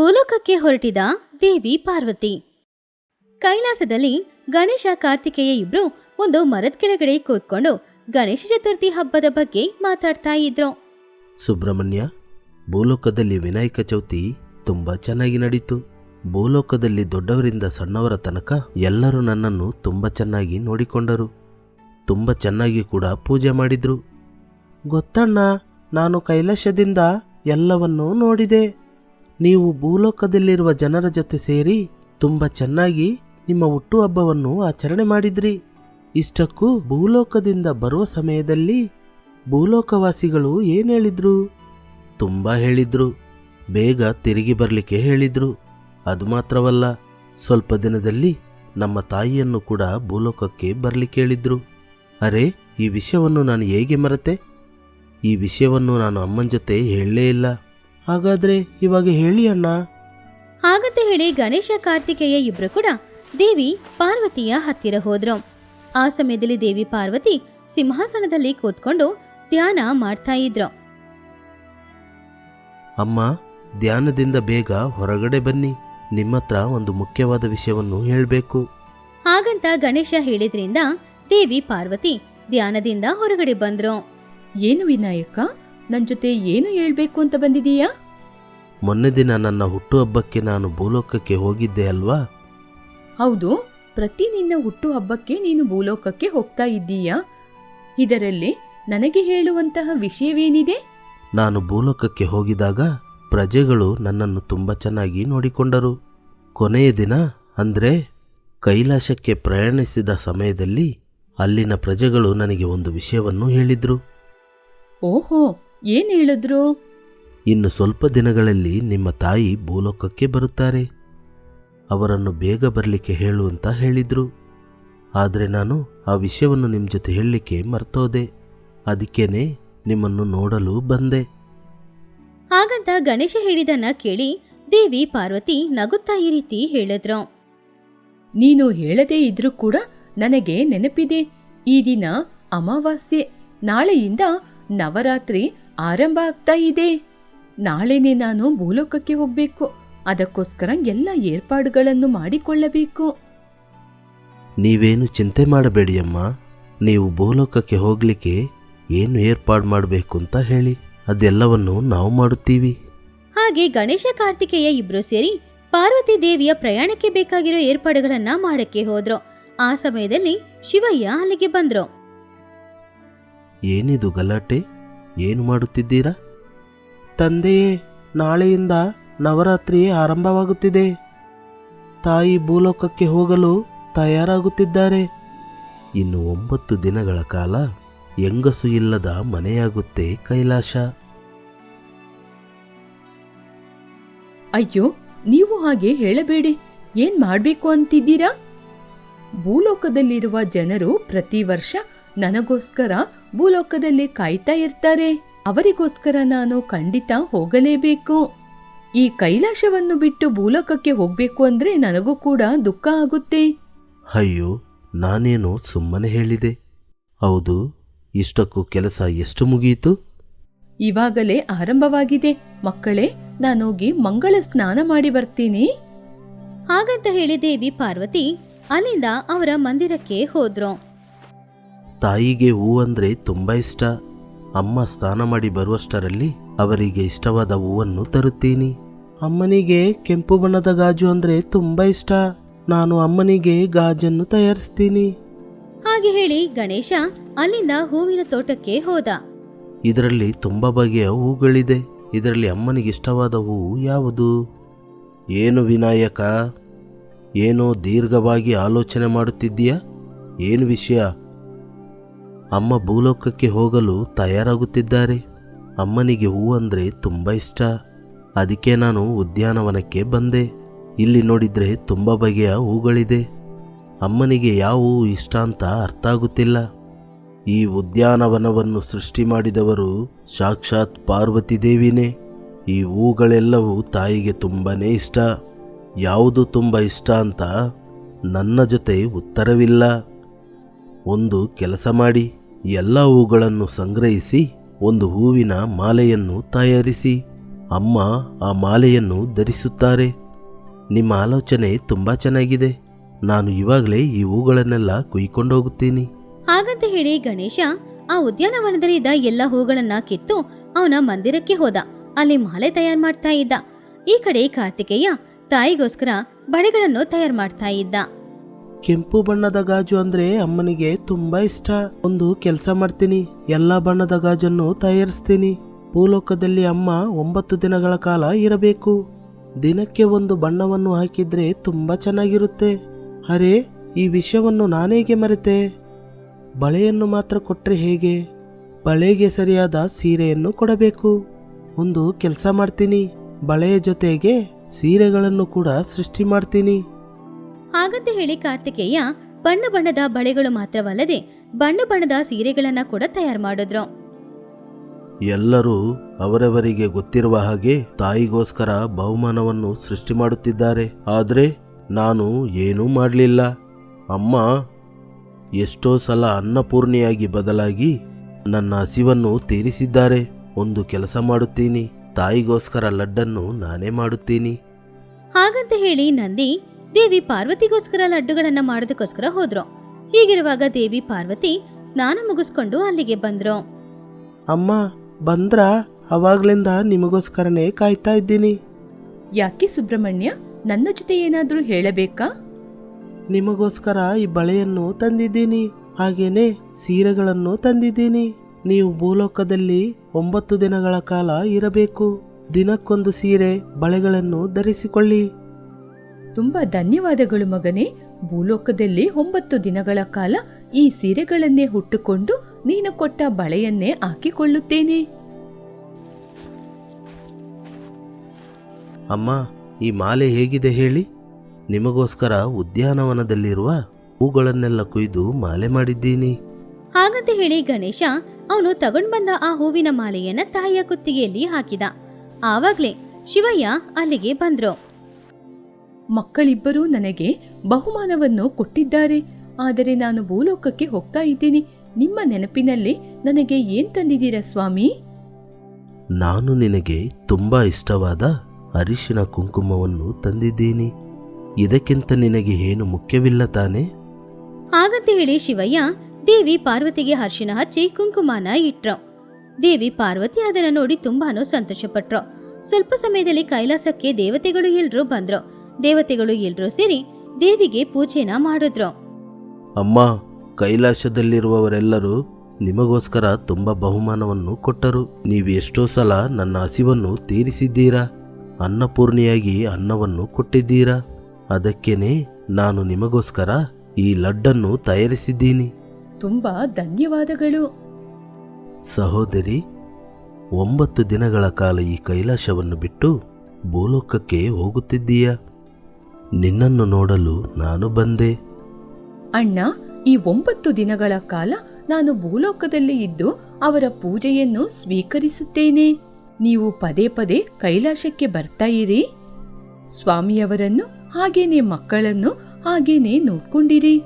ಭೂಲೋಕಕ್ಕೆ ಹೊರಟಿದ ದೇವಿ ಪಾರ್ವತಿ. ಕೈಲಾಸದಲ್ಲಿ ಗಣೇಶ ಕಾರ್ತಿಕೇಯ ಇಬ್ರು ಒಂದು ಮರದ ಕೆಳಗಡೆ ಕೂತ್ಕೊಂಡು ಗಣೇಶ ಚತುರ್ಥಿ ಹಬ್ಬದ ಬಗ್ಗೆ ಮಾತಾಡ್ತಾ ಇದ್ರು. ಸುಬ್ರಹ್ಮಣ್ಯ, ಭೂಲೋಕದಲ್ಲಿ ವಿನಾಯಕ ಚೌತಿ ತುಂಬಾ ಚೆನ್ನಾಗಿ ನಡೀತು. ಭೂಲೋಕದಲ್ಲಿ ದೊಡ್ಡವರಿಂದ ಸಣ್ಣವರ ತನಕ ಎಲ್ಲರೂ ನನ್ನನ್ನು ತುಂಬ ಚೆನ್ನಾಗಿ ನೋಡಿಕೊಂಡರು. ತುಂಬ ಚೆನ್ನಾಗಿ ಕೂಡ ಪೂಜೆ ಮಾಡಿದ್ರು. ಗೊತ್ತಣ್ಣ, ನಾನು ಕೈಲಾಸದಿಂದ ಎಲ್ಲವನ್ನೂ ನೋಡಿದೆ. ನೀವು ಭೂಲೋಕದಲ್ಲಿರುವ ಜನರ ಜೊತೆ ಸೇರಿ ತುಂಬ ಚೆನ್ನಾಗಿ ನಿಮ್ಮ ಹುಟ್ಟುಹಬ್ಬವನ್ನು ಆಚರಣೆ ಮಾಡಿದ್ರಿ. ಇಷ್ಟಕ್ಕೂ ಭೂಲೋಕದಿಂದ ಬರುವ ಸಮಯದಲ್ಲಿ ಭೂಲೋಕವಾಸಿಗಳು ಏನು ಹೇಳಿದ್ರು? ತುಂಬ ಹೇಳಿದ್ರು. ಬೇಗ ತಿರುಗಿ ಬರಲಿಕ್ಕೆ ಹೇಳಿದ್ರು. ಅದು ಮಾತ್ರವಲ್ಲ, ಸ್ವಲ್ಪ ದಿನದಲ್ಲಿ ನಮ್ಮ ತಾಯಿಯನ್ನು ಕೂಡ ಭೂಲೋಕಕ್ಕೆ ಬರಲಿಕ್ಕೆ ಹೇಳಿದ್ರು. ಅರೆ, ಈ ವಿಷಯವನ್ನು ನಾನು ಹೇಗೆ ಮರೆತೆ? ಈ ವಿಷಯವನ್ನು ನಾನು ಅಮ್ಮನ ಜೊತೆ ಹೇಳಲೇ ಇಲ್ಲ. ಹಾಗಾದ್ರೆ ಇವಾಗ ಹೇಳಿ ಅಣ್ಣ. ಹಾಗಂತ ಹೇಳಿ ಗಣೇಶ ಕಾರ್ತಿಕೇಯ ಇಬ್ರು ಕೂಡ ದೇವಿ ಪಾರ್ವತಿಯ ಹತ್ತಿರ ಹೋದ್ರು. ಆ ಸಮಯದಲ್ಲಿ ದೇವಿ ಪಾರ್ವತಿ ಸಿಂಹಾಸನದಲ್ಲಿ ಕೂತ್ಕೊಂಡು ಧ್ಯಾನ ಮಾಡ್ತಾ ಇದ್ರು. ಅಮ್ಮ ಧ್ಯಾನದಿಂದ ಬೇಗ ಹೊರಗಡೆ ಬನ್ನಿ. ನಿಮ್ಮ ಹತ್ರ ಒಂದು ಮುಖ್ಯವಾದ ವಿಷಯವನ್ನು ಹೇಳಬೇಕು. ಹಾಗಂತ ಗಣೇಶ ಹೇಳಿದ್ರಿಂದ ದೇವಿ ಪಾರ್ವತಿ ಧ್ಯಾನದಿಂದ ಹೊರಗಡೆ ಬಂದ್ರು. ಏನು ವಿನಾಯಕ? ನನ್ ಜೊತೆ ಏನು ಹೇಳ್ಬೇಕು ಅಂತ ಬಂದಿದೀಯಾ? ಮೊನ್ನೆ ದಿನ ನನ್ನ ಹುಟ್ಟುಹಬ್ಬಕ್ಕೆ ನಾನು ಭೂಲೋಕಕ್ಕೆ ಹೋಗಿದ್ದೆ ಅಲ್ವಾ? ಹೌದು ಪ್ರತಿ ನಿನ್ನ ಹುಟ್ಟುಹಬ್ಬಕ್ಕೆ ನೀನು ಭೂಲೋಕಕ್ಕೆ ಹೋಗ್ತಾ ಇದ್ದೀಯಾ? ಇದರಲ್ಲಿ ನನಗೆ ಹೇಳುವಂತಹ ವಿಷಯವೇನಿದೆ? ನಾನು ಭೂಲೋಕಕ್ಕೆ ಹೋಗಿದಾಗ ಪ್ರಜೆಗಳು ನನ್ನನ್ನು ತುಂಬ ಚೆನ್ನಾಗಿ ನೋಡಿಕೊಂಡರು. ಕೊನೆಯ ದಿನ ಅಂದರೆ ಕೈಲಾಸಕ್ಕೆ ಪ್ರಯಾಣಿಸಿದ ಸಮಯದಲ್ಲಿ ಅಲ್ಲಿನ ಪ್ರಜೆಗಳು ನನಗೆ ಒಂದು ವಿಷಯವನ್ನು ಹೇಳಿದ್ರು. ಓಹೋ ಏನ್ ಹೇಳಿದ್ರು? ಇನ್ನು ಸ್ವಲ್ಪ ದಿನಗಳಲ್ಲಿ ನಿಮ್ಮ ತಾಯಿ ಭೂಲೋಕಕ್ಕೆ ಬರುತ್ತಾರೆ. ಅವರನ್ನು ಬೇಗ ಬರಲಿಕ್ಕೆ ಹೇಳು ಅಂತ ಹೇಳಿದ್ರು. ಆದರೆ ನಾನು ಆ ವಿಷಯವನ್ನು ನಿಮ್ಮ ಜೊತೆ ಹೇಳಲಿಕ್ಕೆ ಮರ್ತೋದೆ. ಅದಕ್ಕೇನೆ ನಿಮ್ಮನ್ನು ನೋಡಲು ಬಂದೆ. ಹಾಗಂತ ಗಣೇಶ ಹೇಳಿದನ್ನ ಕೇಳಿ ದೇವಿ ಪಾರ್ವತಿ ನಗುತ್ತಾ ಈ ರೀತಿ ಹೇಳಿದ್ರು. ನೀನು ಹೇಳದೇ ಇದ್ರೂ ಕೂಡ ನನಗೆ ನೆನಪಿದೆ. ಈ ದಿನ ಅಮಾವಾಸ್ಯೆ. ನಾಳೆಯಿಂದ ನವರಾತ್ರಿ ಆರಂಭ ಆಗ್ತಾ ಇದೆ. ನಾಳೆನೇ ನಾನು ಭೂಲೋಕಕ್ಕೆ ಹೋಗ್ಬೇಕು. ಅದಕ್ಕೋಸ್ಕರ ಎಲ್ಲ ಏರ್ಪಾಡುಗಳನ್ನು ಮಾಡಿಕೊಳ್ಳಬೇಕು. ನೀವೇನು ಚಿಂತೆ ಮಾಡಬೇಡಿ ಅಮ್ಮ. ನೀವು ಭೂಲೋಕಕ್ಕೆ ಹೋಗಲಿಕ್ಕೆ ಏನು ಏರ್ಪಾಡು ಮಾಡಬೇಕು ಅಂತ ಹೇಳಿ. ಅದೆಲ್ಲವನ್ನು ನಾವು ಮಾಡುತ್ತೀವಿ. ಹಾಗೆ ಗಣೇಶ ಕಾರ್ತಿಕೇಯ ಇಬ್ರು ಸೇರಿ ಪಾರ್ವತಿ ದೇವಿಯ ಪ್ರಯಾಣಕ್ಕೆ ಬೇಕಾಗಿರೋ ಏರ್ಪಾಡುಗಳನ್ನ ಮಾಡಕ್ಕೆ ಹೋದ್ರು. ಆ ಸಮಯದಲ್ಲಿ ಶಿವಯ್ಯ ಅಲ್ಲಿಗೆ ಬಂದ್ರು. ಏನಿದು ಗಲಾಟೆ? ಏನು ಮಾಡುತ್ತಿದ್ದೀರಾ? ತಂದೆಯೇ, ನಾಳೆಯಿಂದ ನವರಾತ್ರಿ ಆರಂಭವಾಗುತ್ತಿದೆ. ತಾಯಿ ಭೂಲೋಕಕ್ಕೆ ಹೋಗಲು ತಯಾರಾಗುತ್ತಿದ್ದಾರೆ. ಇನ್ನು ಒಂಬತ್ತು ದಿನಗಳ ಕಾಲ ಹೆಂಗಸು ಇಲ್ಲದ ಮನೆಯಾಗುತ್ತೆ ಕೈಲಾಶ. ಅಯ್ಯೋ, ನೀವು ಹಾಗೆ ಹೇಳಬೇಡಿ. ಏನ್ ಮಾಡಬೇಕು ಅಂತಿದ್ದೀರಾ? ಭೂಲೋಕದಲ್ಲಿರುವ ಜನರು ಪ್ರತಿ ವರ್ಷ ನನಗೋಸ್ಕರ ಭೂಲೋಕದಲ್ಲಿ ಕಾಯ್ತಾ ಇರ್ತಾರೆ. ಅವರಿಗೋಸ್ಕರ ನಾನು ಖಂಡಿತ ಹೋಗಲೇಬೇಕು. ಈ ಕೈಲಾಶವನ್ನು ಬಿಟ್ಟು ಭೂಲೋಕಕ್ಕೆ ಹೋಗ್ಬೇಕು ಅಂದ್ರೆ ನನಗೂ ಕೂಡ ದುಃಖ ಆಗುತ್ತೆ. ಅಯ್ಯೋ ನಾನೇನು ಸುಮ್ಮನೆ ಹೇಳಿದೆ. ಹೌದು ಇಷ್ಟಕ್ಕೂ ಕೆಲಸ ಎಷ್ಟು ಮುಗಿಯಿತು ಇವಾಗಲೇ ಆರಂಭವಾಗಿದೆ. ಮಕ್ಕಳೇ ನಾನೋಗಿ ಮಂಗಳ ಸ್ನಾನ ಮಾಡಿ ಬರ್ತೀನಿ. ಹಾಗಂತ ಹೇಳಿ ದೇವಿ ಪಾರ್ವತಿ ಅಲ್ಲಿಂದ ಅವರ ಮಂದಿರಕ್ಕೆ ಹೋದ್ರು. ತಾಯಿಗೆ ಹೂ ಅಂದರೆ ತುಂಬ ಇಷ್ಟ. ಅಮ್ಮ ಸ್ನಾನ ಮಾಡಿ ಬರುವಷ್ಟರಲ್ಲಿ ಅವರಿಗೆ ಇಷ್ಟವಾದ ಹೂವನ್ನು ತರುತ್ತೀನಿ. ಅಮ್ಮನಿಗೆ ಕೆಂಪು ಬಣ್ಣದ ಗಾಜು ಅಂದ್ರೆ ತುಂಬ ಇಷ್ಟ. ನಾನು ಅಮ್ಮನಿಗೆ ಗಾಜನ್ನು ತಯಾರಿಸ್ತೀನಿ. ಹಾಗೆ ಹೇಳಿ ಗಣೇಶ ಅಲ್ಲಿಂದ ಹೂವಿನ ತೋಟಕ್ಕೆ ಹೋದ. ಇದರಲ್ಲಿ ತುಂಬ ಬಗೆಯ ಹೂಗಳಿದೆ. ಇದರಲ್ಲಿ ಅಮ್ಮನಿಗೆ ಇಷ್ಟವಾದ ಹೂವು ಯಾವುದು? ಏನು ವಿನಾಯಕ? ಏನೋ ದೀರ್ಘವಾಗಿ ಆಲೋಚನೆ ಮಾಡುತ್ತಿದ್ದೀಯಾ? ಏನು ವಿಷಯ? ಅಮ್ಮ ಭೂಲೋಕಕ್ಕೆ ಹೋಗಲು ತಯಾರಾಗುತ್ತಿದ್ದಾರೆ. ಅಮ್ಮನಿಗೆ ಹೂ ಅಂದರೆ ತುಂಬ ಇಷ್ಟ. ಅದಕ್ಕೆ ನಾನು ಉದ್ಯಾನವನಕ್ಕೆ ಬಂದೆ. ಇಲ್ಲಿ ನೋಡಿದ್ರೆ ತುಂಬ ಬಗೆಯ ಹೂಗಳಿದೆ. ಅಮ್ಮನಿಗೆ ಯಾವ ಹೂವು ಇಷ್ಟ ಅಂತ ಅರ್ಥ ಆಗುತ್ತಿಲ್ಲ. ಈ ಉದ್ಯಾನವನವನ್ನು ಸೃಷ್ಟಿ ಮಾಡಿದವರು ಸಾಕ್ಷಾತ್ ಪಾರ್ವತಿ ದೇವಿನೇ. ಈ ಹೂಗಳೆಲ್ಲವೂ ತಾಯಿಗೆ ತುಂಬನೇ ಇಷ್ಟ. ಯಾವುದು ತುಂಬ ಇಷ್ಟ ಅಂತ ನನ್ನ ಜೊತೆ ಉತ್ತರವಿಲ್ಲ. ಒಂದು ಕೆಲಸ ಮಾಡಿ. ಎಲ್ಲ ಹೂಗಳನ್ನು ಸಂಗ್ರಹಿಸಿ ಒಂದು ಹೂವಿನ ಮಾಲೆಯನ್ನು ತಯಾರಿಸಿ. ಅಮ್ಮ ಆ ಮಾಲೆಯನ್ನು ಧರಿಸುತ್ತಾರೆ. ನಿಮ್ಮ ಆಲೋಚನೆ ತುಂಬ ಚೆನ್ನಾಗಿದೆ. ನಾನು ಇವಾಗಲೇ ಈ ಹೂಗಳನ್ನೆಲ್ಲ ಕುಯ್ಕೊಂಡು ಹೋಗುತ್ತೇನೆ. ಹಾಗಂತ ಹೇಳಿ ಗಣೇಶ, ಆ ಉದ್ಯಾನವನದಲ್ಲಿ ಇದ್ದ ಎಲ್ಲ ಹೂಗಳನ್ನ ಕಿತ್ತು ಅವನ ಮಂದಿರಕ್ಕೆ ಹೋದ. ಅಲ್ಲಿ ಮಾಲೆ ತಯಾರು ಮಾಡ್ತಾ ಇದ್ದ. ಈ ಕಡೆ ಕಾರ್ತಿಕೇಯ ತಾಯಿಗೋಸ್ಕರ ಬಳೆಗಳನ್ನು ತಯಾರು ಮಾಡ್ತಾ ಇದ್ದ. ಕೆಂಪು ಬಣ್ಣದ ಗಾಜು ಅಂದ್ರೆ ಅಮ್ಮನಿಗೆ ತುಂಬಾ ಇಷ್ಟ. ಒಂದು ಕೆಲಸ ಮಾಡ್ತೀನಿ, ಎಲ್ಲಾ ಬಣ್ಣದ ಗಾಜನ್ನು ತಯಾರಿಸ್ತೀನಿ. ಭೂಲೋಕದಲ್ಲಿ ಅಮ್ಮ ಒಂಬತ್ತು ದಿನಗಳ ಕಾಲ ಇರಬೇಕು. ದಿನಕ್ಕೆ ಒಂದು ಬಣ್ಣವನ್ನು ಹಾಕಿದ್ರೆ ತುಂಬಾ ಚೆನ್ನಾಗಿರುತ್ತೆ. ಅರೆ, ಈ ವಿಷಯವನ್ನು ನಾನೇಗೆ ಮರೆತೆ? ಬಳೆಯನ್ನು ಮಾತ್ರ ಕೊಟ್ಟರೆ ಹೇಗೆ? ಬಳೆಗೆ ಸರಿಯಾದ ಸೀರೆಯನ್ನು ಕೊಡಬೇಕು. ಒಂದು ಕೆಲಸ ಮಾಡ್ತೀನಿ, ಬಳೆಯ ಜೊತೆಗೆ ಸೀರೆಗಳನ್ನು ಕೂಡ ಸೃಷ್ಟಿ ಮಾಡ್ತೀನಿ. ಹಾಗಂತ ಹೇಳಿ ಕಾರ್ತಿಕೇಯ ಬಣ್ಣ ಬಣ್ಣದ ಬಳೆಗಳು ಮಾತ್ರವಲ್ಲದೆ ಬಣ್ಣ ಬಣ್ಣದ ಸೀರೆಗಳನ್ನ ಕೂಡ ತಯಾರು ಮಾಡಿದ್ರು. ಎಲ್ಲರೂ ಅವರವರಿಗೆ ಗೊತ್ತಿರುವ ಹಾಗೆ ತಾಯಿಗೋಸ್ಕರ ಬಹುಮಾನವನ್ನು ಸೃಷ್ಟಿ ಮಾಡುತ್ತಿದ್ದಾರೆ. ಆದರೆ ನಾನು ಏನೂ ಮಾಡಲಿಲ್ಲ. ಅಮ್ಮ ಎಷ್ಟೋ ಸಲ ಅನ್ನಪೂರ್ಣಿಯಾಗಿ ಬದಲಾಗಿ ನನ್ನ ಹಸಿವನ್ನು ತೀರಿಸಿದ್ದಾರೆ. ಒಂದು ಕೆಲಸ ಮಾಡುತ್ತೀನಿ. ತಾಯಿಗೋಸ್ಕರ ಲಡ್ಡನ್ನು ನಾನೇ ಮಾಡುತ್ತೀನಿ. ಹಾಗಂತ ಹೇಳಿ ನಂದಿ ದೇವಿ ಪಾರ್ವತಿಗೋಸ್ಕರ ಲಡ್ಡುಗಳನ್ನ ಮಾಡೋದಕ್ಕೋಸ್ಕರ ಹೋದ್ರು. ಹೀಗಿರುವಾಗ ದೇವಿ ಪಾರ್ವತಿ ಸ್ನಾನ ಮುಗಿಸ್ಕೊಂಡು ಅಲ್ಲಿಗೆ ಬಂದ್ರು. ಅಮ್ಮ ಬಂದ್ರ? ಅವಾಗ್ಲಿಂದ ನಿಮಗೋಸ್ಕರನೇ ಕಾಯ್ತಾ ಇದ್ದೀನಿ. ಯಾಕೆ ಸುಬ್ರಹ್ಮಣ್ಯ? ನನ್ನ ಜೊತೆ ಏನಾದರೂ ಹೇಳಬೇಕಾ? ನಿಮಗೋಸ್ಕರ ಈ ಬಳೆಯನ್ನು ತಂದಿದ್ದೀನಿ. ಹಾಗೇನೆ ಸೀರೆಗಳನ್ನು ತಂದಿದ್ದೀನಿ. ನೀವು ಭೂಲೋಕದಲ್ಲಿ ಒಂಬತ್ತು ದಿನಗಳ ಕಾಲ ಇರಬೇಕು. ದಿನಕ್ಕೊಂದು ಸೀರೆ ಬಳೆಗಳನ್ನು ಧರಿಸಿಕೊಳ್ಳಿ. ತುಂಬಾ ಧನ್ಯವಾದಗಳು ಮಗನೇ. ಭೂಲೋಕದಲ್ಲಿ ಒಂಬತ್ತು ದಿನಗಳ ಕಾಲ ಈ ಸೀರೆಗಳನ್ನೇ ಹುಟ್ಟುಕೊಂಡು ನೀನು ಕೊಟ್ಟ ಬಳೆಯನ್ನೇ ಹಾಕಿಕೊಳ್ಳುತ್ತೇನೆ. ಅಮ್ಮ ಈ ಮಾಲೆ ಹೇಗಿದೆ ಹೇಳಿ? ನಿಮಗೋಸ್ಕರ ಉದ್ಯಾನವನದಲ್ಲಿರುವ ಹೂಗಳನ್ನೆಲ್ಲ ಕುಯ್ದು ಮಾಲೆ ಮಾಡಿದ್ದೀನಿ. ಹಾಗಂತ ಹೇಳಿ ಗಣೇಶ ಅವನು ತಗೊಂಡ್ ಬಂದ ಆ ಹೂವಿನ ಮಾಲೆಯನ್ನ ತಾಯಿಯ ಕುತ್ತಿಗೆಯಲ್ಲಿ ಹಾಕಿದ. ಆವಾಗ್ಲೇ ಶಿವಯ್ಯ ಅಲ್ಲಿಗೆ ಬಂದ್ರು. ಮಕ್ಕಳಿಬ್ಬರೂ ನನಗೆ ಬಹುಮಾನವನ್ನು ಕೊಟ್ಟಿದ್ದಾರೆ. ಆದರೆ ನಾನು ಭೂಲೋಕಕ್ಕೆ ಹೋಗ್ತಾ ಇದ್ದೀನಿ. ನಿಮ್ಮ ನೆನಪಿನಲ್ಲಿ ನನಗೆ ಏನ್ ತಂದಿದ್ದೀರಾ ಸ್ವಾಮಿ? ನಾನು ನಿನಗೆ ತುಂಬ ಇಷ್ಟವಾದ ಅರಿಶಿನ ಕುಂಕುಮವನ್ನು ತಂದಿದ್ದೀನಿ. ಇದಕ್ಕಿಂತ ನಿನಗೆ ಏನು ಮುಖ್ಯವಿಲ್ಲ ತಾನೆ? ಹಾಗಂತ ಹೇಳಿ ಶಿವಯ್ಯ ದೇವಿ ಪಾರ್ವತಿಗೆ ಅರಿಶಿನ ಹಚ್ಚಿ ಕುಂಕುಮನ ಇಟ್ರು. ದೇವಿ ಪಾರ್ವತಿ ಅದನ್ನು ನೋಡಿ ತುಂಬಾನು ಸಂತೋಷಪಟ್ರು. ಸ್ವಲ್ಪ ಸಮಯದಲ್ಲಿ ಕೈಲಾಸಕ್ಕೆ ದೇವತೆಗಳು ಎಲ್ಲರೂ ಬಂದ್ರು. ದೇವತೆಗಳು ಎಲ್ರೂ ಸೇರಿ ದೇವಿಗೆ ಪೂಜೆನ ಮಾಡಿದ್ರು. ಅಮ್ಮ ಕೈಲಾಸದಲ್ಲಿರುವವರೆಲ್ಲರೂ ನಿಮಗೋಸ್ಕರ ತುಂಬ ಬಹುಮಾನವನ್ನು ಕೊಟ್ಟರು. ನೀವು ಎಷ್ಟೋ ಸಲ ನನ್ನ ಹಸಿವನ್ನು ತೀರಿಸಿದ್ದೀರಾ? ಅನ್ನಪೂರ್ಣಿಯಾಗಿ ಅನ್ನವನ್ನು ಕೊಟ್ಟಿದ್ದೀರಾ? ಅದಕ್ಕೇನೆ ನಾನು ನಿಮಗೋಸ್ಕರ ಈ ಲಡ್ಡನ್ನು ತಯಾರಿಸಿದ್ದೀನಿ. ತುಂಬಾ ಧನ್ಯವಾದಗಳು. ಸಹೋದರಿ ಒಂಬತ್ತು ದಿನಗಳ ಕಾಲ ಈ ಕೈಲಾಸವನ್ನು ಬಿಟ್ಟು ಭೂಲೋಕಕ್ಕೆ ಹೋಗುತ್ತಿದ್ದೀಯ? ನಿನ್ನನ್ನು ನೋಡಲು ನಾನು ಬಂದೆ. ಅಣ್ಣ ಈ ಒಂಬತ್ತು ದಿನಗಳ ಕಾಲ ನಾನು ಭೂಲೋಕದಲ್ಲಿ ಇದ್ದು ಅವರ ಪೂಜೆಯನ್ನು ಸ್ವೀಕರಿಸುತ್ತೇನೆ. ನೀವು ಪದೇ ಪದೇ ಕೈಲಾಸಕ್ಕೆ ಬರ್ತಾ ಇರಿ. ಸ್ವಾಮಿಯವರನ್ನು ಹಾಗೇನೆ ಮಕ್ಕಳನ್ನು ಹಾಗೇನೆ ನೋಡ್ಕೊಂಡಿರಿ.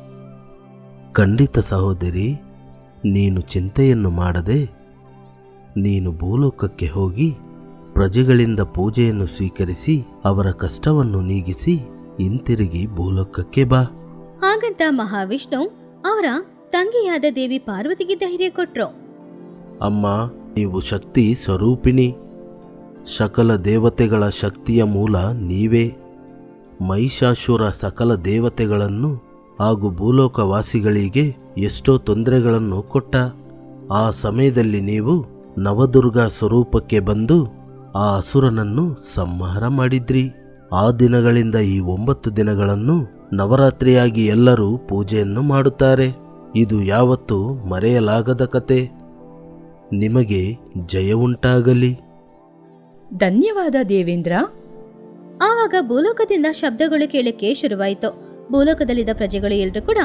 ಖಂಡಿತ ಸಹೋದರಿ ನೀನು ಚಿಂತೆಯನ್ನು ಮಾಡದೆ ನೀನು ಭೂಲೋಕಕ್ಕೆ ಹೋಗಿ ಪ್ರಜೆಗಳಿಂದ ಪೂಜೆಯನ್ನು ಸ್ವೀಕರಿಸಿ ಅವರ ಕಷ್ಟವನ್ನು ನೀಗಿಸಿ ಹಿಂತಿರುಗಿ ಭೂಲೋಕಕ್ಕೆ ಬಾ. ಹಾಗಂತ ಮಹಾವಿಷ್ಣು ಅವರ ತಂಗಿಯಾದ ದೇವಿ ಪಾರ್ವತಿಗೆ ಧೈರ್ಯ ಕೊಟ್ರು. ಅಮ್ಮ ನೀವು ಶಕ್ತಿ ಸ್ವರೂಪಿಣಿ. ಸಕಲ ದೇವತೆಗಳ ಶಕ್ತಿಯ ಮೂಲ ನೀವೇ. ಮಹಿಷಾಸುರ ಸಕಲ ದೇವತೆಗಳನ್ನು ಹಾಗೂ ಭೂಲೋಕವಾಸಿಗಳಿಗೆ ಎಷ್ಟೋ ತೊಂದರೆಗಳನ್ನು ಕೊಟ್ಟ. ಆ ಸಮಯದಲ್ಲಿ ನೀವು ನವದುರ್ಗ ಸ್ವರೂಪಕ್ಕೆ ಬಂದು ಆ ಅಸುರನನ್ನು ಸಂಹಾರ ಮಾಡಿದ್ರಿ. ಆ ದಿನಗಳಿಂದ ಈ ಒಂಬತ್ತು ದಿನಗಳನ್ನು ನವರಾತ್ರಿಯಾಗಿ ಎಲ್ಲರೂ ಪೂಜೆಯನ್ನು ಮಾಡುತ್ತಾರೆ. ಇದು ಯಾವತ್ತೂ ಮರೆಯಲಾಗದ ಕತೆ. ನಿಮಗೆ ಜಯ ಉಂಟಾಗಲಿ. ಧನ್ಯವಾದ ದೇವೇಂದ್ರ. ಆವಾಗ ಭೂಲೋಕದಿಂದ ಶಬ್ದಗಳು ಕೇಳಕ್ಕೆ ಶುರುವಾಯಿತು. ಭೂಲೋಕದಲ್ಲಿದ್ದ ಪ್ರಜೆಗಳು ಎಲ್ಲರೂ ಕೂಡ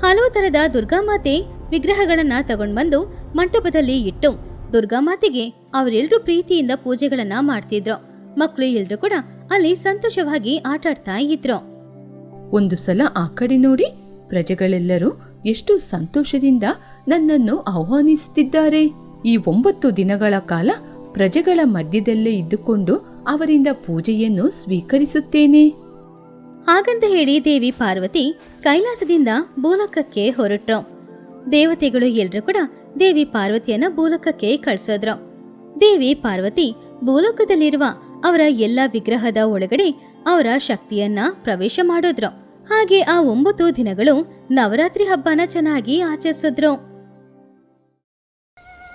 ಹಲವು ತರದ ದುರ್ಗಾಮಾತೆ ವಿಗ್ರಹಗಳನ್ನ ತಗೊಂಡ್ ಬಂದು ಮಂಟಪದಲ್ಲಿ ಇಟ್ಟು ದುರ್ಗಾಮಾತೆಗೆ ಅವರೆಲ್ಲರೂ ಪ್ರೀತಿಯಿಂದ ಪೂಜೆಗಳನ್ನ ಮಾಡ್ತಿದ್ರು. ಮಕ್ಕಳು ಎಲ್ರೂ ಕೂಡ ಅಲ್ಲಿ ಸಂತೋಷವಾಗಿ ಆಟಾಡ್ತಾ ಇದ್ರು. ಒಂದು ಸಲ ಆ ಕಡೆ ನೋಡಿ ಪ್ರಜೆಗಳೆಲ್ಲರೂ ಎಷ್ಟು ಸಂತೋಷದಿಂದ ನನ್ನನ್ನು ಆಹ್ವಾನಿಸುತ್ತಿದ್ದಾರೆ. ಈ ಒಂಬತ್ತು ದಿನಗಳ ಕಾಲ ಪ್ರಜೆಗಳ ಮಧ್ಯದಲ್ಲೇ ಇದ್ದುಕೊಂಡು ಅವರಿಂದ ಪೂಜೆಯನ್ನು ಸ್ವೀಕರಿಸುತ್ತೇನೆ. ಹಾಗಂತ ಹೇಳಿ ದೇವಿ ಪಾರ್ವತಿ ಕೈಲಾಸದಿಂದ ಭೂಲೋಕಕ್ಕೆ ಹೊರಟ್ರು. ದೇವತೆಗಳು ಎಲ್ರೂ ಕೂಡ ದೇವಿ ಪಾರ್ವತಿಯನ್ನ ಭೂಲೋಕಕ್ಕೆ ಕಳ್ಸೋದ್ರು. ದೇವಿ ಪಾರ್ವತಿ ಭೂಲೋಕದಲ್ಲಿರುವ ಅವರ ಎಲ್ಲ ವಿಗ್ರಹದ ಒಳಗಡೆ ಅವರ ಶಕ್ತಿಯನ್ನ ಪ್ರವೇಶ ಮಾಡೋದ್ರು. ಹಾಗೆ ಆ ಒಂಬತ್ತು ದಿನಗಳು ನವರಾತ್ರಿ ಹಬ್ಬನ ಚೆನ್ನಾಗಿ ಆಚರಿಸಿದ್ರು.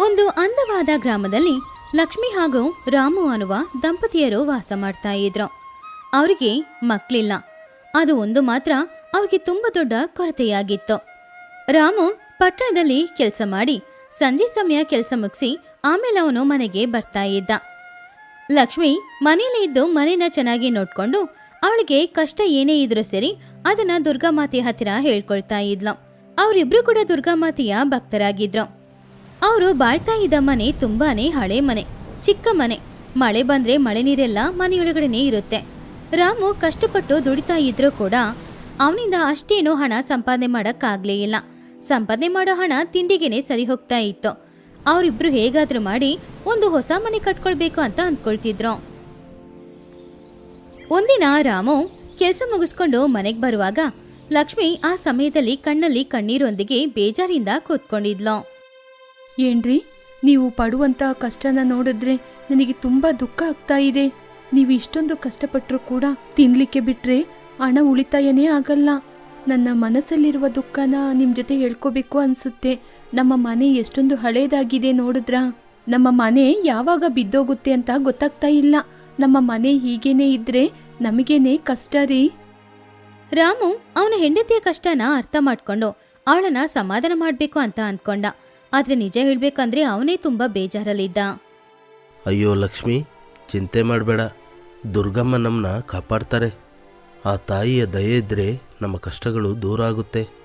ಒಂದು ಅಂದವಾದ ಗ್ರಾಮದಲ್ಲಿ ಲಕ್ಷ್ಮಿ ಹಾಗೂ ರಾಮು ಅನ್ನುವ ದಂಪತಿಯರು ವಾಸ ಮಾಡ್ತಾ ಇದ್ರು. ಅವರಿಗೆ ಮಕ್ಕಳಿಲ್ಲ ಅದು ಒಂದು ಮಾತ್ರ ಅವ್ರಿಗೆ ತುಂಬಾ ದೊಡ್ಡ ಕೊರತೆಯಾಗಿತ್ತು. ರಾಮು ಪಟ್ಟಣದಲ್ಲಿ ಕೆಲಸ ಮಾಡಿ ಸಂಜೆ ಸಮಯ ಕೆಲಸ ಮುಗಿಸಿ ಆಮೇಲೆ ಅವನು ಮನೆಗೆ ಬರ್ತಾ ಇದ್ದ. ಲಕ್ಷ್ಮಿ ಮನೇಲಿ ಇದ್ದು ಮನೇನ ಚೆನ್ನಾಗಿ ನೋಡ್ಕೊಂಡು ಅವಳಿಗೆ ಕಷ್ಟ ಏನೇ ಇದ್ರೂ ಸರಿ ಅದನ್ನ ದುರ್ಗಾಮಾತೆ ಹತ್ತಿರ ಹೇಳ್ಕೊಳ್ತಾ ಇದ್ಲು. ಅವರಿಬ್ರು ಕೂಡ ದುರ್ಗಾಮಾತೆಯ ಭಕ್ತರಾಗಿದ್ರು. ಅವರು ಬಾಳ್ತಾ ಇದ್ದ ಮನೆ ತುಂಬಾನೇ ಹಳೆ ಮನೆ, ಚಿಕ್ಕ ಮನೆ. ಮಳೆ ಬಂದ್ರೆ ಮಳೆ ನೀರೆಲ್ಲ ಮನೆಯೊಳಗಡೆನೆ ಇರುತ್ತೆ. ರಾಮು ಕಷ್ಟಪಟ್ಟು ದುಡಿತಾ ಇದ್ರೂ ಕೂಡ ಅವನಿಂದ ಅಷ್ಟೇನೂ ಹಣ ಸಂಪಾದನೆ ಮಾಡಕ್ಕಾಗ್ಲೇ ಇಲ್ಲ. ಸಂಪಾದನೆ ಮಾಡೋ ಹಣ ತಿಂಡಿಗೆನೆ ಸರಿ ಹೋಗ್ತಾ ಇತ್ತು. ಅವರಿಬ್ರು ಹೇಗಾದ್ರೂ ಮಾಡಿ ಒಂದು ಹೊಸ ಮನೆ ಕಟ್ಕೊಳ್ಬೇಕು ಅಂತ ಅಂದ್ಕೊಳ್ತಿದ್ರು. ಒಂದಿನ ರಾಮು ಕೆಲಸ ಮುಗಿಸ್ಕೊಂಡು ಮನೆಗೆ ಬರುವಾಗ ಲಕ್ಷ್ಮಿ ಆ ಸಮಯದಲ್ಲಿ ಕಣ್ಣಲ್ಲಿ ಕಣ್ಣೀರೊಂದಿಗೆ ಬೇಜಾರಿಂದ ಕೂತ್ಕೊಂಡಿದ್ಲು. ಏನ್ರಿ, ನೀವು ಪಡುವಂತ ಕಷ್ಟನ ನೋಡಿದ್ರೆ ನನಗೆ ತುಂಬಾ ದುಃಖ ಆಗ್ತಾ ಇದೆ. ನೀವು ಇಷ್ಟೊಂದು ಕಷ್ಟಪಟ್ಟರು ಕೂಡ ತಿನ್ಲಿಕ್ಕೆ ಬಿಟ್ರೆ ಹಣ ಉಳಿತಾಯನೇ ಆಗಲ್ಲ. ನನ್ನ ಮನಸ್ಸಲ್ಲಿರುವ ದುಃಖನ ನಿಮ್ ಜೊತೆ ಹೇಳ್ಕೋಬೇಕು ಅನ್ಸುತ್ತೆ. ನಮ್ಮ ಮನೆ ಎಷ್ಟೊಂದು ಹಳೇದಾಗಿದೆ ನೋಡಿದ್ರಾ? ನಮ್ಮ ಮನೆ ಯಾವಾಗ ಬಿದ್ದೋಗುತ್ತೆ ಅಂತ ಗೊತ್ತಾಗ್ತಾ ಇಲ್ಲ. ನಮ್ಮ ಮನೆ ಹೀಗೇನೆ ಇದ್ರೆ ನಮಗೇನೆ ಕಷ್ಟ ರೀ. ರಾಮು ಅವನ ಹೆಂಡತಿಯ ಕಷ್ಟನ ಅರ್ಥ ಮಾಡ್ಕೊಂಡು ಅವಳನ್ನ ಸಮಾಧಾನ ಮಾಡ್ಬೇಕು ಅಂತ ಅಂದ್ಕೊಂಡ. ಆದ್ರೆ ನಿಜ ಹೇಳ್ಬೇಕಂದ್ರೆ ಅವನೇ ತುಂಬಾ ಬೇಜಾರಲ್ಲಿದ್ದ. ಅಯ್ಯೋ ಲಕ್ಷ್ಮಿ ಚಿಂತೆ ಮಾಡಬೇಡ. ದುರ್ಗಮ್ಮ ನಮ್ಮನ್ನ ಕಾಪಾಡ್ತಾರೆ. ಆ ತಾಯಿಯ ದಯೆ ಇದ್ದರೆ ನಮ್ಮ ಕಷ್ಟಗಳು ದೂರ ಆಗುತ್ತೆ.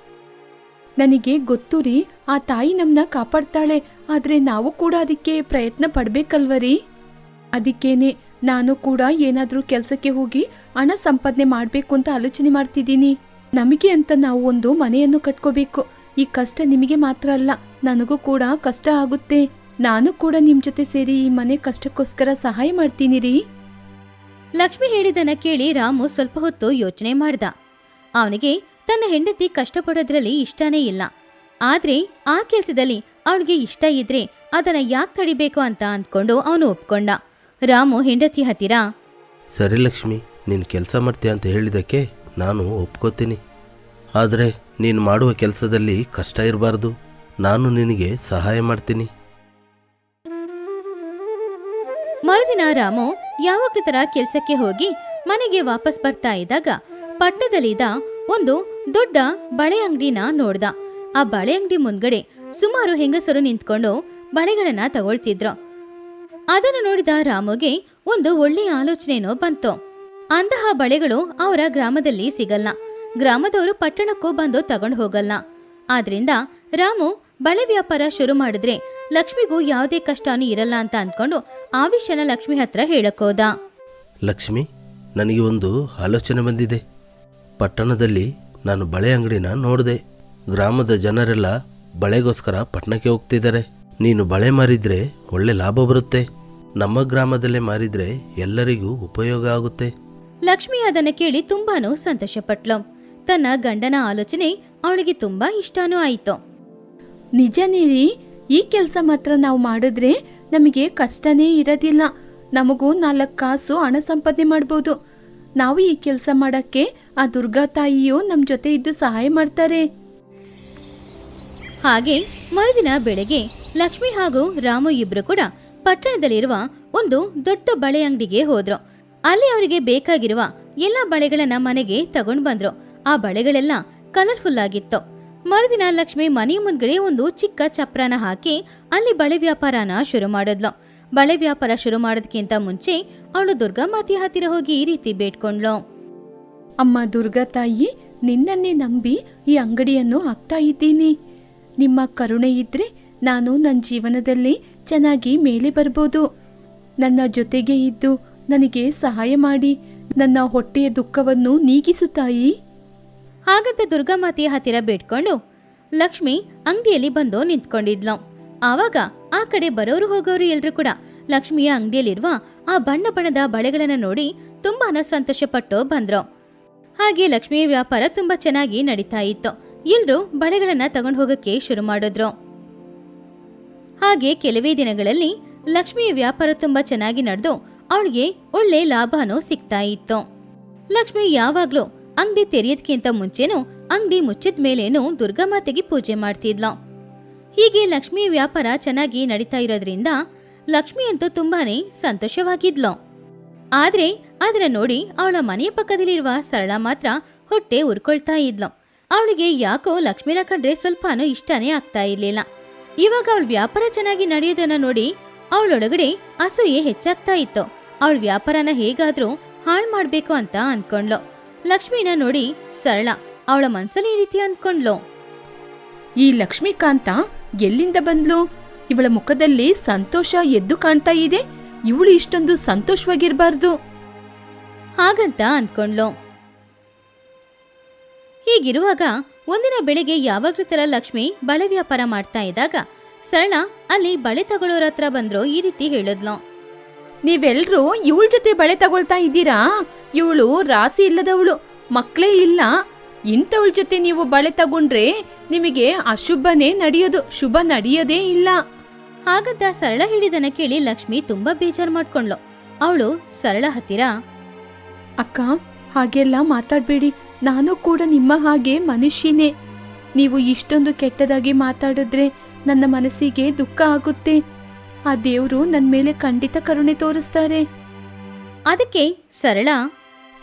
ನನಗೆ ಗೊತ್ತು ರೀ, ಆ ತಾಯಿ ನಮ್ಮನ್ನ ಕಾಪಾಡ್ತಾಳೆ, ಆದ್ರೆ ನಾವು ಕೂಡ ಅದಕ್ಕೆ ಪ್ರಯತ್ನ ಪಡ್ಬೇಕಲ್ವರಿ ಅದಕ್ಕೇನೆ, ನಾನು ಕೂಡ ಏನಾದರೂ ಕೆಲಸಕ್ಕೆ ಹೋಗಿ ಹಣ ಸಂಪಾದನೆ ಮಾಡಬೇಕು ಅಂತ ಆಲೋಚನೆ ಮಾಡ್ತಿದ್ದೀನಿ. ನಮಗೆ ಅಂತ ನಾವು ಒಂದು ಮನೆಯನ್ನು ಕಟ್ಕೋಬೇಕು. ಈ ಕಷ್ಟ ನಿಮಗೆ ಮಾತ್ರ ಅಲ್ಲ, ನನಗೂ ಕೂಡ ಕಷ್ಟ ಆಗುತ್ತೆ. ನಾನು ಕೂಡ ನಿಮ್ಮ ಜೊತೆ ಸೇರಿ ಈ ಮನೆ ಕಷ್ಟಕ್ಕೋಸ್ಕರ ಸಹಾಯ ಮಾಡ್ತೀನಿ ರೀ. ಲಕ್ಷ್ಮಿ ಹೇಳಿದನ ಕೇಳಿ ರಾಮು ಸ್ವಲ್ಪ ಹೊತ್ತು ಯೋಚನೆ ಮಾಡ್ದ. ಅವನಿಗೆ ತನ್ನ ಹೆಂಡತಿ ಕಷ್ಟಪಡೋದ್ರಲ್ಲಿ ಇಷ್ಟನೇ ಇಲ್ಲ. ಆದ್ರೆ ಆ ಕೆಲಸದಲ್ಲಿ ಅವಳಿಗೆ ಇಷ್ಟ ಇದ್ರೆ ಅದನ್ನ ಯಾಕೆ ತಡಿಬೇಕು ಅಂತ ಅಂದ್ಕೊಂಡು ಅವನು ಒಪ್ಕೊಂಡ. ರಾಮು ಹೆಂಡತಿ ಹತ್ತಿರ ಸರಿ ಲಕ್ಷ್ಮಿ ನೀನು ಕೆಲಸ ಮಾಡ್ತೀಯ ಅಂತ ಹೇಳಿದಕ್ಕೆ ನಾನು ಒಪ್ಕೋತೀನಿ. ಆದರೆ ನೀನು ಮಾಡುವ ಕೆಲಸದಲ್ಲಿ ಕಷ್ಟ ಇರಬಾರ್ದು. ನಾನು ನಿನಗೆ ಸಹಾಯ ಮಾಡ್ತೀನಿ. ಮರುದಿನ ರಾಮು ಯಾವಾಗ ತರ ಕೆಲಸಕ್ಕೆ ಹೋಗಿ ಮನೆಗೆ ವಾಪಸ್ ಬರ್ತಾ ಇದ್ದಾಗ ಪಟ್ಟದಲ್ಲಿದ್ದ ಒಂದು ದೊಡ್ಡ ಬಳೆ ಅಂಗಡಿನ ನೋಡ್ದ. ಆ ಬಳೆ ಅಂಗಡಿ ಮುಂದ್ಗಡೆ ಸುಮಾರು ಹೆಂಗಸರು ನಿಂತ್ಕೊಂಡು ಬಳೆಗಳನ್ನ ತಗೊಳ್ತಿದ್ರು. ಅದನ್ನು ನೋಡಿದ ರಾಮುಗೆ ಒಂದು ಒಳ್ಳೆಯ ಆಲೋಚನೆನೋ ಬಂತು. ಅಂತಹ ಬಳೆಗಳು ಅವರ ಗ್ರಾಮದಲ್ಲಿ ಸಿಗಲ್ಲ ಗ್ರಾಮದವರು ಪಟ್ಟಣಕ್ಕೂ ಬಂದು ತಗೊಂಡು ಹೋಗಲ್ಲ ಆದ್ರಿಂದ ರಾಮು ಬಳೆ ವ್ಯಾಪಾರ ಶುರು ಮಾಡಿದ್ರೆ ಲಕ್ಷ್ಮಿಗೂ ಯಾವುದೇ ಕಷ್ಟನೂ ಇರಲ್ಲ ಅಂತ ಅಂದ್ಕೊಂಡು ಆ ಲಕ್ಷ್ಮಿ ಹತ್ರ ಹೇಳಕ್ಕೋದ ಲಕ್ಷ್ಮಿ, ನನಗೆ ಒಂದು ಆಲೋಚನೆ ಬಂದಿದೆ. ಪಟ್ಟಣದಲ್ಲಿ ನಾನು ಬಳೆ ಅಂಗಡಿನ ನೋಡಿದೆ. ಗ್ರಾಮದ ಜನರೆಲ್ಲ ಬಳೆಗೋಸ್ಕರ ಪಟ್ಟಣಕ್ಕೆ ಹೋಗ್ತಿದ್ದಾರೆ. ನೀನು ಬಳೆ ಮಾರಿದ್ರೆ ಒಳ್ಳೆ ಲಾಭ ಬರುತ್ತೆ. ನಮ್ಮ ಗ್ರಾಮದಲ್ಲೇ ಮಾರಿದ್ರೆ ಎಲ್ಲರಿಗೂ ಉಪಯೋಗ ಆಗುತ್ತೆ. ಲಕ್ಷ್ಮಿ ಅದನ್ನ ಕೇಳಿ ತುಂಬಾನು ಸಂತೋಷಪಟ್ಲು. ತನ್ನ ಗಂಡನ ಆಲೋಚನೆ ಅವಳಿಗೆ ತುಂಬಾ ಇಷ್ಟನೂ ಆಯಿತು. ನಿಜನೇ ನೀರಿ ಈ ಕೆಲಸ ಮಾತ್ರ ನಾವು ಮಾಡಿದ್ರೆ ನಮಗೆ ಕಷ್ಟನೇ ಇರೋದಿಲ್ಲ. ನಮಗೂ ನಾಲ್ಕು ಕಾಸು ಹಣ ಸಂಪಾದನೆ ಮಾಡ್ಬೋದು. ನಾವು ಈ ಕೆಲಸ ಮಾಡಕ್ಕೆ ಆ ದುರ್ಗಾ ತಾಯಿಯು ನಮ್ಮ ಜೊತೆ ಇದ್ದು ಸಹಾಯ ಮಾಡ್ತಾರೆ. ಹಾಗೆ ಮರುದಿನ ಬೆಳಗ್ಗೆ ಲಕ್ಷ್ಮಿ ಹಾಗೂ ರಾಮು ಇಬ್ರು ಕೂಡ ಪಟ್ಟಣದಲ್ಲಿರುವ ಒಂದು ದೊಡ್ಡ ಬಳೆ ಅಂಗಡಿಗೆ ಹೋದ್ರು. ಅಲ್ಲಿ ಅವರಿಗೆ ಬೇಕಾಗಿರುವ ಎಲ್ಲ ಬಳೆಗಳನ್ನ ಮನೆಗೆ ತಗೊಂಡ್ ಬಂದ್ರು. ಆ ಬಳೆಗಳೆಲ್ಲ ಕಲರ್ಫುಲ್ ಆಗಿತ್ತು. ಮರುದಿನ ಲಕ್ಷ್ಮಿ ಮನೆ ಮುಂದ್ಗಡೆ ಒಂದು ಚಿಕ್ಕ ಚಪ್ರನ ಹಾಕಿ ಅಲ್ಲಿ ಬಳೆ ವ್ಯಾಪಾರನ ಶುರು ಮಾಡಿದ್ಲು. ಬಳೆ ವ್ಯಾಪಾರ ಶುರು ಮಾಡೋದಕ್ಕಿಂತ ಮುಂಚೆ ಅವಳು ದುರ್ಗಾಮಾತೆ ಹತ್ತಿರ ಹೋಗಿ ಈ ರೀತಿ ಬೇಡ್ಕೊಂಡ್ಲು ಅಮ್ಮ ದುರ್ಗಾ ತಾಯಿ ನಿನ್ನನ್ನೇ ನಂಬಿ ಈ ಅಂಗಡಿಯನ್ನು ಹಾಕ್ತಾ ಇದ್ದೀನಿ. ನಿಮ್ಮ ಕರುಣೆ ಇದ್ರೆ ನಾನು ನನ್ನ ಜೀವನದಲ್ಲಿ ಚೆನ್ನಾಗಿ ಮೇಲೆ ಬರ್ಬೋದು. ನನ್ನ ಜೊತೆಗೆ ಇದ್ದು ನನಗೆ ಸಹಾಯ ಮಾಡಿ. ನನ್ನ ಹೊಟ್ಟೆಯ ದುಃಖವನ್ನು ನೀಗಿಸು ತಾಯಿ. ಹಾಗಂತ ದುರ್ಗಾಮಾತೆಯ ಹತ್ತಿರ ಬೇಡ್ಕೊಂಡು ಲಕ್ಷ್ಮಿ ಅಂಗಡಿಯಲ್ಲಿ ಬಂದು ನಿಂತ್ಕೊಂಡಿದ್ಲು. ಆವಾಗ ಆ ಕಡೆ ಬರೋರು ಹೋಗೋರು ಎಲ್ರೂ ಕೂಡ. ಲಕ್ಷ್ಮಿಯ ಅಂಗಡಿಯಲ್ಲಿರುವ ಆ ಬಣ್ಣ ಬಣ್ಣದ ಬಳೆಗಳನ್ನ ನೋಡಿ ತುಂಬಾನ ಸಂತೋಷಪಟ್ಟು ಬಂದ್ರು. ಹಾಗೆ ಲಕ್ಷ್ಮಿಯ ವ್ಯಾಪಾರ ತುಂಬಾ ಚೆನ್ನಾಗಿ ನಡೀತಾ ಇತ್ತು. ಎಲ್ರೂ ಬಳೆಗಳನ್ನ ತಗೊಂಡು ಹೋಗಕ್ಕೆ ಶುರು ಮಾಡಿದ್ರು. ಹಾಗೆ ಕೆಲವೇ ದಿನಗಳಲ್ಲಿ ಲಕ್ಷ್ಮಿಯ ವ್ಯಾಪಾರ ತುಂಬಾ ಚೆನ್ನಾಗಿ ನಡೆದು ಅವಳಿಗೆ ಒಳ್ಳೆ ಲಾಭನೂ ಸಿಗ್ತಾ ಇತ್ತು. ಲಕ್ಷ್ಮಿ ಯಾವಾಗ್ಲೂ ಅಂಗಡಿ ತೆರೆಯೋದಕ್ಕಿಂತ ಮುಂಚೆನೂ ಅಂಗಡಿ ಮುಚ್ಚಿದ ಮೇಲೇನು ದುರ್ಗಾಮಾತೆಗೆ ಪೂಜೆ ಮಾಡ್ತಿದ್ಲು. ಹೀಗೆ ಲಕ್ಷ್ಮಿ ವ್ಯಾಪಾರ ಚೆನ್ನಾಗಿ ನಡೀತಾ ಇರೋದ್ರಿಂದ ಲಕ್ಷ್ಮಿ ಅಂತೂ ತುಂಬಾನೇ ಸಂತೋಷವಾಗಿದ್ಲು. ಆದ್ರೆ ಅದನ್ನ ನೋಡಿ ಅವಳ ಮನೆಯ ಪಕ್ಕದಲ್ಲಿರುವ ಸರಳ ಮಾತ್ರ ಹೊಟ್ಟೆ ಉರ್ಕೊಳ್ತಾ ಇದ್ಲು. ಅವಳಿಗೆ ಯಾಕೋ ಲಕ್ಷ್ಮಿನ ಕಂಡ್ರೆ ಸ್ವಲ್ಪನೂ ಇಷ್ಟನೇ ಆಗ್ತಾ ಇರ್ಲಿಲ್ಲ. ಇವಾಗ ಅವಳ ವ್ಯಾಪಾರ ಚೆನ್ನಾಗಿ ನಡೆಯೋದನ್ನ ನೋಡಿ ಅವಳೊಳಗಡೆ ಅಸೂಯೆ ಹೆಚ್ಚಾಗ್ತಾ ಇತ್ತು. ಅವಳ ವ್ಯಾಪಾರನ ಹೇಗಾದ್ರೂ ಹಾಳು ಮಾಡ್ಬೇಕು ಅಂತ ಅನ್ಕೊಂಡ್ಲು. ಲಕ್ಷ್ಮಿನ ನೋಡಿ ಸರಳ, ಅವಳ ಮನ್ಸಲ್ಲಿ ಈ ರೀತಿ ಅನ್ಕೊಂಡ್ಲು. ಈ ಲಕ್ಷ್ಮೀಕಾಂತ ಎಲ್ಲಿಂದ ಬಂದ್ಲು? ಇವಳ ಮುಖದಲ್ಲಿ ಸಂತೋಷ ಎದ್ದು ಕಾಣ್ತಾ ಇದೆ. ಇವಳು ಇಷ್ಟೊಂದು ಸಂತೋಷವಾಗಿರ್ಬಾರ್ದು. ಹಾಗಂತ ಅನ್ಕೊಂಡ್ಲು. ಹೀಗಿರುವಾಗ ಒಂದಿನ ಬೆಳಿಗ್ಗೆ ಯಾವಾಗ್ಲೂ ತರ ಲಕ್ಷ್ಮಿ ಬಳೆ ವ್ಯಾಪಾರ ಮಾಡ್ತಾ ಇದ್ದಾಗ ಸರಳ ಅಲ್ಲಿ ಬಳೆ ತಗೊಳ್ಳೋರ ಹತ್ರ ಬಂದ್ರು ಈ ರೀತಿ ಹೇಳಿದ್ಲು. ನೀವೆಲ್ರೂ ಇವಳ ಜೊತೆ ಬಳೆ ತಗೊಳ್ತಾ ಇದ್ದೀರಾ? ಇವಳು ರಾಸಿ ಇಲ್ಲದವಳು, ಮಕ್ಕಳೇ ಇಲ್ಲ. ಇಂಥವಳ ಜೊತೆ ನೀವು ಬಳೆ ತಗೊಂಡ್ರೆ ನಿಮಗೆ ಅಶುಭನೇ ನಡೆಯೋದು. ಶುಭ ನಡೆಯೋದೇ ಇಲ್ಲ. ಹಾಗಂತ ಸರಳ ಹೇಳಿದನ ಕೇಳಿ ಲಕ್ಷ್ಮಿ ತುಂಬಾ ಬೇಜಾರ್ ಮಾಡ್ಕೊಂಡ್ಳು. ಅವಳು ಸರಳ ಹತ್ತಿರ ಅಕ್ಕ ಹಾಗೆಲ್ಲ ಮಾತಾಡ್ಬೇಡಿ. ನಾನು ಕೂಡ ನಿಮ್ಮ ಹಾಗೆ ಮನುಷ್ಯನೇ. ನೀವು ಇಷ್ಟೊಂದು ಕೆಟ್ಟದಾಗಿ ಮಾತಾಡಿದ್ರೆ ನನ್ನ ಮನಸ್ಸಿಗೆ ದುಃಖ ಆಗುತ್ತೆ. ಆ ದೇವರು ನನ್ನ ಮೇಲೆ ಖಂಡಿತ ಕರುಣೆ ತೋರಿಸ್ತಾರೆ. ಅದಕ್ಕೆ ಸರಳ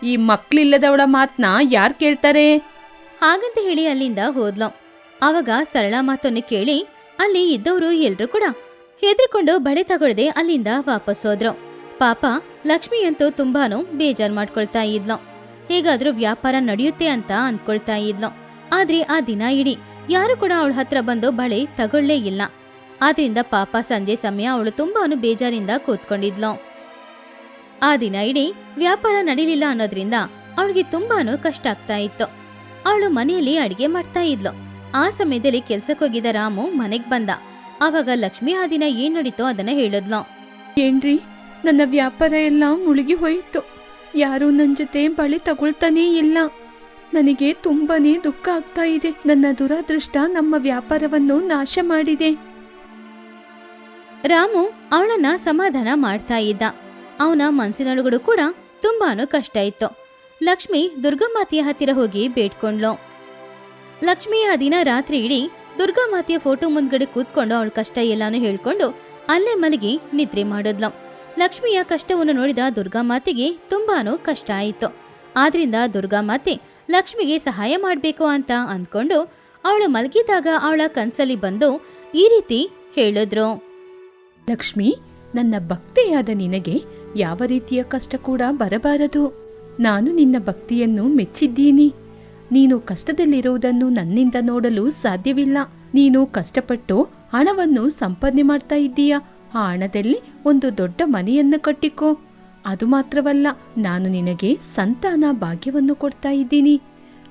ಈ ಮಕ್ಕಳಿಲ್ಲದವಳ ಮಾತನ್ನ ಯಾರು ಕೇಳ್ತಾರೆ? ಹಾಗಂತ ಹೇಳಿ ಅಲ್ಲಿಂದ ಹೋದ್ಲು. ಅವಾಗ ಸರಳ ಮಾತನ್ನು ಕೇಳಿ ಅಲ್ಲಿ ಇದ್ದವರು ಎಲ್ರು ಕೂಡ ಹೆದರ್ಕೊಂಡು ಬಳೆ ತಗೊಳ್ದೆ ಅಲ್ಲಿಂದ ವಾಪಸ್ ಹೋದ್ರು. ಪಾಪ ಲಕ್ಷ್ಮಿ ಅಂತೂ ತುಂಬಾನು ಬೇಜಾರ್ ಮಾಡ್ಕೊಳ್ತಾ ಇದ್ಲು. ಹೇಗಾದ್ರೂ ವ್ಯಾಪಾರ ನಡೆಯುತ್ತೆ ಅಂತ ಅಂದ್ಕೊಳ್ತಾ ಇದ್ಲು. ಆದ್ರೆ ಆ ದಿನ ಇಡೀ ಯಾರು ಕೂಡ ಅವಳ ಹತ್ರ ಬಂದು ಬಳೆ ತಗೊಳ್ಳೇ ಇಲ್ಲ. ಆದ್ರಿಂದ ಪಾಪ ಸಂಜೆ ಸಮಯ ಅವಳು ತುಂಬಾನು ಬೇಜಾರಿಂದ ಕೂತ್ಕೊಂಡಿದ್ಲು. ಆ ದಿನ ಇಡೀ ವ್ಯಾಪಾರ ನಡೀಲಿಲ್ಲ ಅನ್ನೋದ್ರಿಂದ ಅವಳಿಗೆ ತುಂಬಾನು ಕಷ್ಟ ಆಗ್ತಾ ಇತ್ತು. ಅವಳು ಮನೆಯಲ್ಲಿ ಅಡಿಗೆ ಮಾಡ್ತಾ ಇದ್ಲು. ಆ ಸಮಯದಲ್ಲಿ ಕೆಲ್ಸಕ್ಕೋಗಿದ್ದ ರಾಮು ಮನೆಗ್ ಬಂದ. ಆವಾಗ ಲಕ್ಷ್ಮಿ ಆ ದಿನ ಏನ್ ನಡೀತೋ ಅದನ್ನ ಹೇಳಿದ್ಲು. ಏನ್ರಿ? ನನ್ನ ವ್ಯಾಪಾರ ಎಲ್ಲ ಮುಳುಗಿ ಹೋಯಿತು. ಯಾರೂ ನನ್ನ ಜೊತೆ ಬಳೆ ತಗೊಳ್ತಾನೇ ಇಲ್ಲ. ನನಗೆ ತುಂಬಾನೇ ದುಃಖ ಆಗ್ತಾ ಇದೆ. ನನ್ನ ದುರಾದೃಷ್ಟ ನಮ್ಮ ವ್ಯಾಪಾರವನ್ನು ನಾಶ ಮಾಡಿದೆ. ರಾಮು ಅವಳನ್ನ ಸಮಾಧಾನ ಮಾಡ್ತಾ ಇದ್ದ. ಅವನ ಮನಸ್ಸಿನೊಳಗಡೆ ಕೂಡ ತುಂಬಾನು ಕಷ್ಟ ಇತ್ತು. ಲಕ್ಷ್ಮಿ ದುರ್ಗಾಮಾತೆಯ ಹತ್ತಿರ ಹೋಗಿ ಬೇಡ್ಕೊಂಡ್ಲು ಲಕ್ಷ್ಮಿ ಆ ದಿನ ರಾತ್ರಿ ಇಡೀ ದುರ್ಗಾಮಾತೆಯ ಫೋಟೋ ಮುಂದ್ಗಡೆ ಕೂತ್ಕೊಂಡು ಅವಳ ಕಷ್ಟ ಎಲ್ಲಾನು ಹೇಳ್ಕೊಂಡು ಅಲ್ಲೇ ಮಲಗಿ ನಿದ್ರೆ ಮಾಡಿದ್ಲು. ಲಕ್ಷ್ಮಿಯ ಕಷ್ಟವನ್ನು ನೋಡಿದ ದುರ್ಗಾಮಾತೆಗೆ ತುಂಬಾನು ಕಷ್ಟ ಆಯಿತು. ಆದ್ರಿಂದ ದುರ್ಗಾಮಾತೆ ಲಕ್ಷ್ಮಿಗೆ ಸಹಾಯ ಮಾಡಬೇಕು ಅಂತ ಅಂದ್ಕೊಂಡು ಅವಳು ಮಲಗಿದಾಗ ಅವಳ ಕನ್ಸಲ್ಲಿ ಬಂದು ಈ ರೀತಿ ಹೇಳಿದ್ರು. ಲಕ್ಷ್ಮಿ, ನನ್ನ ಭಕ್ತೆಯಾದ ನಿನಗೆ ಯಾವ ರೀತಿಯ ಕಷ್ಟ ಕೂಡ ಬರಬಾರದು. ನಾನು ನಿನ್ನ ಭಕ್ತಿಯನ್ನು ಮೆಚ್ಚಿದ್ದೀನಿ. ನೀನು ಕಷ್ಟದಲ್ಲಿರುವುದನ್ನು ನನ್ನಿಂದ ನೋಡಲು ಸಾಧ್ಯವಿಲ್ಲ. ನೀನು ಕಷ್ಟಪಟ್ಟು ಹಣವನ್ನು ಸಂಪಾದನೆ ಮಾಡ್ತಾ ಇದ್ದೀಯ? ಆ ಹಣದಲ್ಲಿ ಒಂದು ದೊಡ್ಡ ಮನೆಯನ್ನು ಕಟ್ಟಿಕೋ. ಅದು ಮಾತ್ರವಲ್ಲ, ನಾನು ನಿನಗೆ ಸಂತಾನ ಭಾಗ್ಯವನ್ನು ಕೊಡ್ತಾ ಇದ್ದೀನಿ.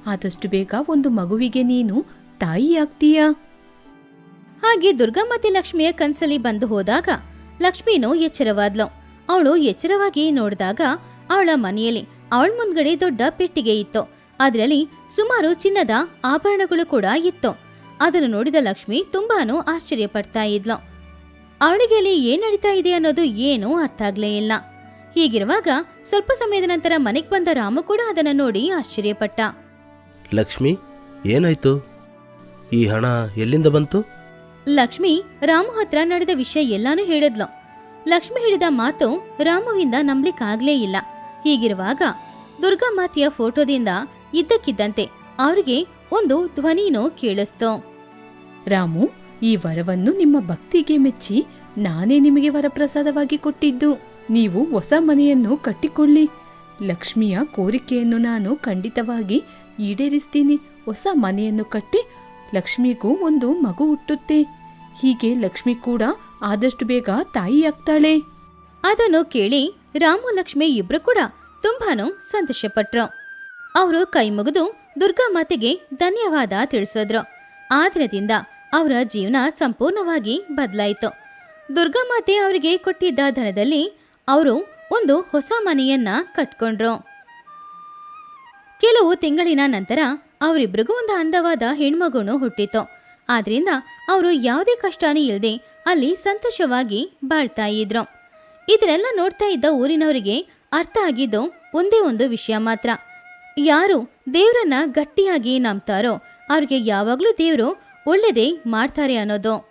ಆದಷ್ಟು ಬೇಗ ಒಂದು ಮಗುವಿಗೆ ನೀನು ತಾಯಿಯಾಗ್ತೀಯ? ಹಾಗೆ ದುರ್ಗಾಮಾತೆ ಲಕ್ಷ್ಮಿಯ ಕನ್ಸಲ್ಲಿ ಬಂದು ಹೋದಾಗ ಲಕ್ಷ್ಮಿನೂ ಎಚ್ಚರವಾದ್ಲು. ಅವಳು ಎಚ್ಚರವಾಗಿ ನೋಡಿದಾಗ ಅವಳ ಮನೆಯಲ್ಲಿ ಅವಳ ಮುಂದ್ಗಡೆ ದೊಡ್ಡ ಪೆಟ್ಟಿಗೆ ಇತ್ತು. ಅದರಲ್ಲಿ ಸುಮಾರು ಚಿನ್ನದ ಆಭರಣಗಳು ಕೂಡ ಇತ್ತು. ಅದನ್ನು ನೋಡಿದ ಲಕ್ಷ್ಮಿ ತುಂಬಾನು ಆಶ್ಚರ್ಯ ಪಡ್ತಾ ಇದ್ಲು. ಅವಳಿಗೆ ಅಲ್ಲಿ ಏನ್ ನಡೀತಾ ಇದೆ ಅನ್ನೋದು ಏನೂ ಅರ್ಥ ಆಗ್ಲೇ ಇಲ್ಲ. ಹೀಗಿರುವಾಗ ಸ್ವಲ್ಪ ಸಮಯದ ನಂತರ ಮನೆಗೆ ಬಂದ ರಾಮ ಕೂಡ ಅದನ್ನು ನೋಡಿ ಆಶ್ಚರ್ಯಪಟ್ಟ. ಲಕ್ಷ್ಮಿ ಏನಾಯ್ತು? ಈ ಹಣ ಎಲ್ಲಿಂದ ಬಂತು? ಲಕ್ಷ್ಮಿ ರಾಮು ಹತ್ರ ನಡೆದ ವಿಷಯ ಎಲ್ಲಾನು ಹೇಳಿದ್ಲು. ಲಕ್ಷ್ಮಿ ಹೇಳಿದ ಮಾತು ರಾಮುವಿಂದ ನಂಬ್ಲಿಕ್ಕಾಗ್ಲೇ ಇಲ್ಲ. ಹೀಗಿರುವಾಗ ದುರ್ಗಾಮಾತೆಯ ಫೋಟೋದಿಂದ ಇದ್ದಕ್ಕಿದ್ದಂತೆ ಅವರಿಗೆ ಒಂದು ಧ್ವನಿನೋ ಕೇಳಿಸ್ತು. ರಾಮು ಈ ವರವನ್ನು ನಿಮ್ಮ ಭಕ್ತಿಗೆ ಮೆಚ್ಚಿ ನಾನೇ ನಿಮಗೆ ವರಪ್ರಸಾದವಾಗಿ ಕೊಟ್ಟಿದ್ದು. ನೀವು ಹೊಸ ಮನೆಯನ್ನು ಕಟ್ಟಿಕೊಳ್ಳಿ. ಲಕ್ಷ್ಮಿಯ ಕೋರಿಕೆಯನ್ನು ನಾನು ಖಂಡಿತವಾಗಿ ಈಡೇರಿಸ್ತೀನಿ. ಹೊಸ ಮನೆಯನ್ನು ಕಟ್ಟಿ ಲಕ್ಷ್ಮಿಗೂ ಒಂದು ಮಗು ಹುಟ್ಟುತ್ತೆ. ಹೀಗೆ ಲಕ್ಷ್ಮಿ ಕೂಡ ಆದಷ್ಟು ಬೇಗ ತಾಯಿಯಾಗ್ತಾಳೆ. ಅದನ್ನು ಕೇಳಿ ರಾಮು ಲಕ್ಷ್ಮಿ ಇಬ್ರು ಕೂಡ ತುಂಬಾನು ಸಂತೋಷಪಟ್ರು. ಅವರು ಕೈ ಮುಗಿದು ದುರ್ಗಾಮಾತೆಗೆ ಧನ್ಯವಾದ ತಿಳಿಸಿದ್ರು. ಆ ದಿನದಿಂದ ಅವರ ಜೀವನ ಸಂಪೂರ್ಣವಾಗಿ ಬದಲಾಯಿತು. ದುರ್ಗಾಮಾತೆ ಅವರಿಗೆ ಕೊಟ್ಟಿದ್ದ ಧನದಲ್ಲಿ ಅವರು ಒಂದು ಹೊಸ ಮನೆಯನ್ನ ಕಟ್ಕೊಂಡ್ರು. ಕೆಲವು ತಿಂಗಳಿನ ನಂತರ ಅವರಿಬ್ರಿಗೂ ಒಂದು ಅಂದವಾದ ಹೆಣ್ಮಗುನು ಹುಟ್ಟಿತು. ಆದ್ರಿಂದ ಅವರು ಯಾವುದೇ ಕಷ್ಟನೇ ಇಲ್ಲದೆ ಅಲ್ಲಿ ಸಂತೋಷವಾಗಿ ಬಾಳ್ತಾ ಇದ್ರು. ಇದನ್ನೆಲ್ಲ ನೋಡ್ತಾ ಇದ್ದ ಊರಿನವರಿಗೆ ಅರ್ಥ ಆಗಿದ್ದು ಒಂದೇ ಒಂದು ವಿಷಯ ಮಾತ್ರ. ಯಾರು ದೇವರನ್ನ ಗಟ್ಟಿಯಾಗಿ ನಂಬ್ತಾರೋ ಅವ್ರಿಗೆ ಯಾವಾಗಲೂ ದೇವರು ಒಳ್ಳೆದೇ ಮಾಡ್ತಾರೆ ಅನ್ನೋದು.